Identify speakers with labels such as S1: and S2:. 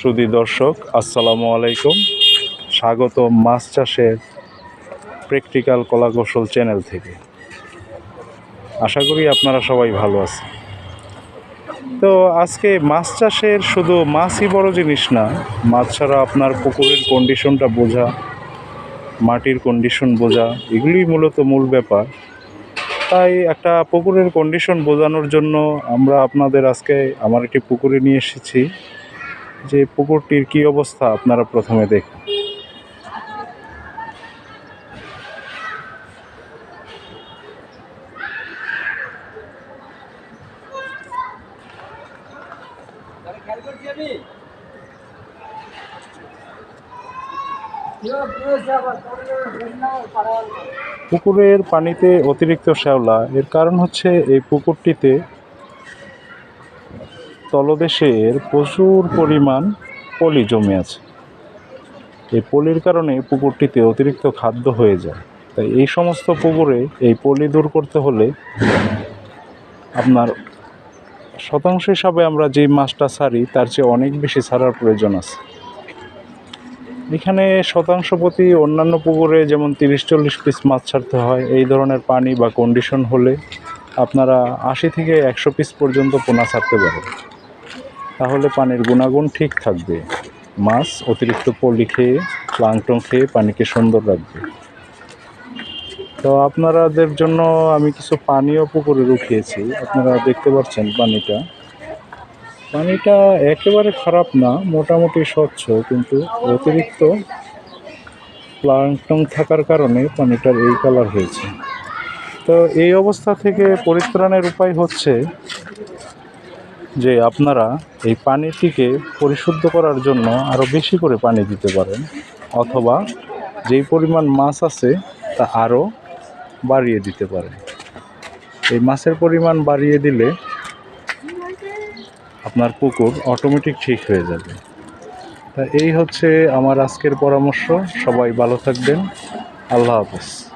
S1: সুদী দর্শক, আসসালামু আলাইকুম। স্বাগত মাছ চাষের প্র্যাকটিক্যাল কলাকৌশল চ্যানেল থেকে। আশা করি আপনারা সবাই ভালো আছেন। তো আজকে মাছ চাষের শুধু মাছই বড় জিনিস না, মাছ ছাড়া আপনার পুকুরের কন্ডিশনটা বোঝা, মাটির কন্ডিশন বোঝা, এগুলোই মূলত মূল ব্যাপার। তাই একটা পুকুরের কন্ডিশন বোঝানোর জন্য আমরা আপনাদের আজকে আমার একটি পুকুরে নিয়ে এসেছি। যে পুকুরটির কি অবস্থা, আপনারা প্রথমে দেখুন। পুকুরের পানিতে অতিরিক্ত শ্যাওলা, এর কারণ হচ্ছে এই পুকুরটিতে তলদেশের প্রচুর পরিমাণ পলি জমে আছে। এই পলির কারণে পুকুরটিতে অতিরিক্ত খাদ্য হয়ে যায়। তাই এই সমস্ত পুকুরে এই পলি দূর করতে হলে আপনার শতাংশ হিসাবে আমরা যেই মাছটা ছাড়ি, তার চেয়ে অনেক বেশি ছাড়ার প্রয়োজন আছে। এখানে শতাংশ প্রতি অন্যান্য পুকুরে যেমন তিরিশ, চল্লিশ পিস মাছ ছাড়তে হয়। এই ধরনের পানি বা কন্ডিশন হলে আপনারা আশি থেকে একশো পিস পর্যন্ত পোনা ছাড়তে পারেন। তাহলে পানির গুণাগুণ ঠিক থাকবে। মাছ অতিরিক্ত পলি খেয়ে, প্লাংটন খেয়ে পানিকে সুন্দর রাখবে। তো আপনারাদের জন্য আমি কিছু পানীয় পুকুরে রুখিয়েছি। আপনারা দেখতে পাচ্ছেন পানিটা। পানিটা একেবারে খারাপ না, মোটামুটি স্বচ্ছ, কিন্তু অতিরিক্ত প্লাংটন থাকার কারণে পানিটার এই কালার হয়েছে। তো এই অবস্থা থেকে পরিত্রাণের উপায় হচ্ছে যে আপনারা এই পানিটিকে পরিশুদ্ধ করার জন্য আরও বেশি করে পানি দিতে পারেন, অথবা যেই পরিমাণ মাছ আছে তা আরও বাড়িয়ে দিতে পারেন। এই মাছের পরিমাণ বাড়িয়ে দিলে আপনার পুকুর অটোমেটিক ঠিক হয়ে যাবে। তা এই হচ্ছে আমার আজকের পরামর্শ। সবাই ভালো থাকবেন। আল্লাহ হাফেজ।